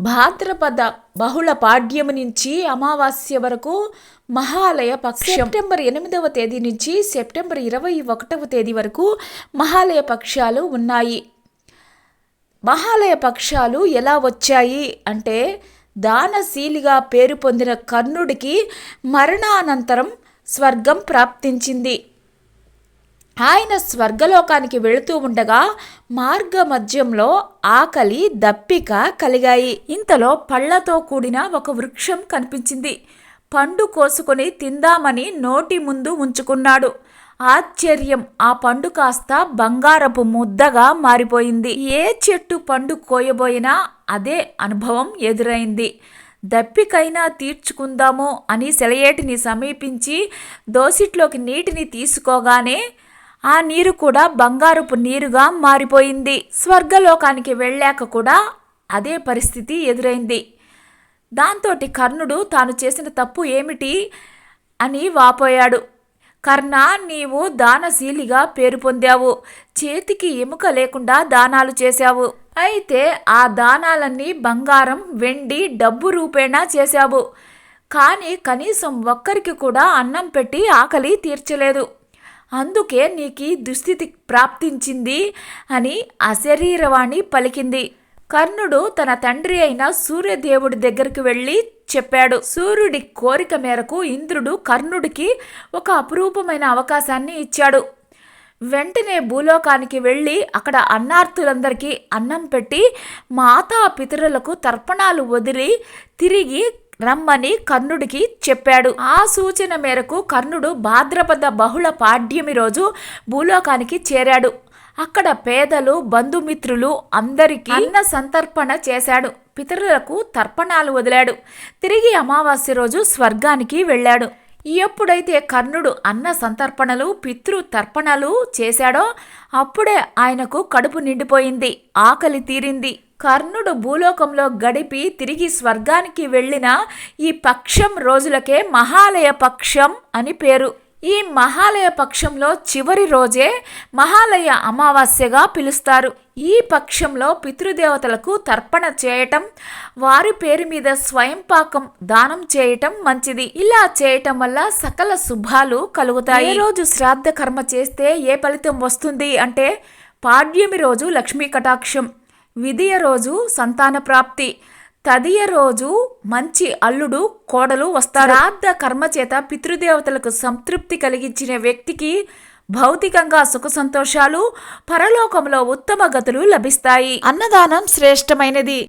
భాద్రపద బహుళ పాడ్యము నుంచి అమావాస్య వరకు మహాలయ పక్షం. సెప్టెంబర్ ఎనిమిదవ తేదీ నుంచి సెప్టెంబర్ ఇరవై ఒకటవ తేదీ వరకు మహాలయ పక్షాలు ఉన్నాయి. మహాలయ పక్షాలు ఎలా వచ్చాయి అంటే దానశీలిగా పేరు పొందిన కర్ణుడికి మరణానంతరం స్వర్గం ప్రాప్తించింది. ఆయన స్వర్గలోకానికి వెళుతూ ఉండగా మార్గ మధ్యంలో ఆకలి దప్పిక కలిగాయి. ఇంతలో పళ్ళతో కూడిన ఒక వృక్షం కనిపించింది. పండు కోసుకొని తిందామని నోటి ముందు ఉంచుకున్నాడు. ఆశ్చర్యం! ఆ పండు కాస్త బంగారపు ముద్దగా మారిపోయింది. ఏ చెట్టు పండు కోయబోయినా అదే అనుభవం ఎదురైంది. దప్పికైనా తీర్చుకుందామో అని సెలయేటిని సమీపించి దోసిట్లోకి నీటిని తీసుకోగానే ఆ నీరు కూడా బంగారపు నీరుగా మారిపోయింది. స్వర్గలోకానికి వెళ్ళాక కూడా అదే పరిస్థితి ఎదురైంది. దాంతోటి కర్ణుడు తాను చేసిన తప్పు ఏమిటి అని వాపోయాడు. కర్ణ నీవు దానశీలిగా పేరు పొందావు. చేతికి ఎముక లేకుండా దానాలు చేశావు. అయితే ఆ దానాలన్నీ బంగారం వెండి డబ్బు రూపేణా చేశావు. కానీ కనీసం ఒక్కరికి కూడా అన్నం పెట్టి ఆకలి తీర్చలేదు. అందుకే నీకు దుస్థితి ప్రాప్తించింది అని అశరీరవాణి పలికింది. కర్ణుడు తన తండ్రి అయిన సూర్యదేవుడి దగ్గరికి వెళ్ళి చెప్పాడు సూర్యుడి కోరిక మేరకు ఇంద్రుడు కర్ణుడికి ఒక అపురూపమైన అవకాశాన్ని ఇచ్చాడు. వెంటనే భూలోకానికి వెళ్ళి అక్కడ అన్నార్థులందరికీ అన్నం పెట్టి మాతా పితరులకు తర్పణాలు వదిలి తిరిగి రమ్మని కర్ణుడికి చెప్పాడు. ఆ సూచన మేరకు కర్ణుడు భాద్రపద బహుళ పాడ్యమి రోజు భూలోకానికి చేరాడు. అక్కడ పేదలు బంధుమిత్రులు అందరికీ అన్న సంతర్పణ చేశాడు. పితరులకు తర్పణాలు వదిలాడు. తిరిగి అమావాస్య రోజు స్వర్గానికి వెళ్ళాడు. ఎప్పుడైతే కర్ణుడు అన్న సంతర్పణలు పితృ తర్పణలు చేశాడో అప్పుడే ఆయనకు కడుపు నిండిపోయింది ఆకలి తీరింది. కర్ణుడు భూలోకంలో గడిపి తిరిగి స్వర్గానికి వెళ్ళిన ఈ పక్షం రోజులకే మహాలయ పక్షం అని పేరు. ఈ మహాలయ పక్షంలో చివరి రోజే మహాలయ అమావాస్యగా పిలుస్తారు. ఈ పక్షంలో పితృదేవతలకు తర్పణ చేయటం వారి పేరు మీద స్వయంపాకం దానం చేయటం మంచిది. ఇలా చేయటం వల్ల సకల శుభాలు కలుగుతాయి. ఈ రోజు శ్రాద్ధ కర్మ చేస్తే ఏ ఫలితం వస్తుంది అంటే పాడ్యమి రోజు లక్ష్మీ కటాక్షం. విధియ రోజు సంతాన ప్రాప్తి. తదియ రోజు మంచి అల్లుడు కోడలు వస్తారు. శ్రాద్ధ కర్మ చేత పితృదేవతలకు సంతృప్తి కలిగించిన వ్యక్తికి భౌతికంగా సుఖ సంతోషాలు పరలోకంలో ఉత్తమ గతులు లభిస్తాయి. అన్నదానం శ్రేష్టమైనది.